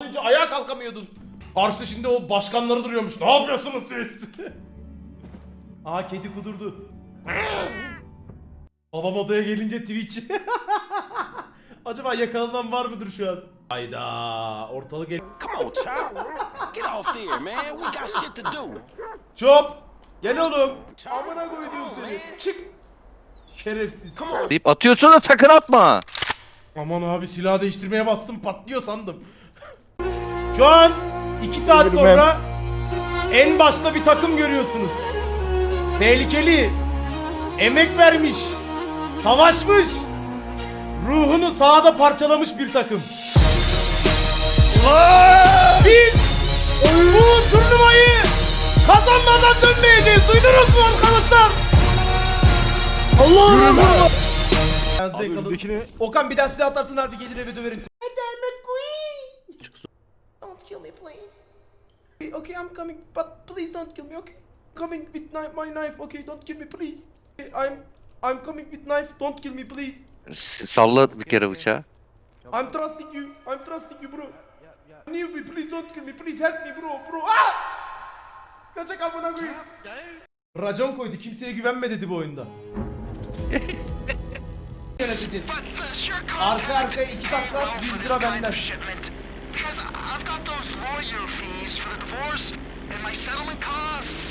önce ayağa kalkamıyordun. Karşıda şimdi o başkanları duruyormuş. Ne yapıyorsunuz siz? Aa kedi kudurdu. Babam odaya gelince Twitch. Acaba yakalanan var mıdır şu an? Hayda ortalık el... Come on, child. Get off there, man. We got shit to do. Çop! Gel oğlum. Amına koyduğum seni. Çık. Şerefsiz. Come on. Deyip atıyorsun da sakın atma. Aman abi silah değiştirmeye bastım patlıyor sandım. Şu an 2 saat sonra en başta bir takım görüyorsunuz. Tehlikeli. Emek vermiş. Savaşmış. Ruhunu sahada parçalamış bir takım. Biz bu turnuvayı kazanmadan dönmeyeceğiz. Duydunuz mu arkadaşlar? Allah! Abi önündekini- Okan bir daha silah atarsın harbi gelir eve döverim seni. Adam McQueen! Don't kill me please. Okay I'm coming but please don't kill me okay? Coming with knife, my knife okay don't kill me please. I'm I'm coming with knife don't kill me please. S- Salla bir kere bıçağı. I'm trusting you. I'm trusting you bro. Need me please don't kill me please help me bro bro. Ah! Kaçak amına koyayım. Racon koydu kimseye güvenme dedi bu oyunda. Yöneteceğiz. Arka arkaya iki dakika 100 lira benden. course, and my settlement costs.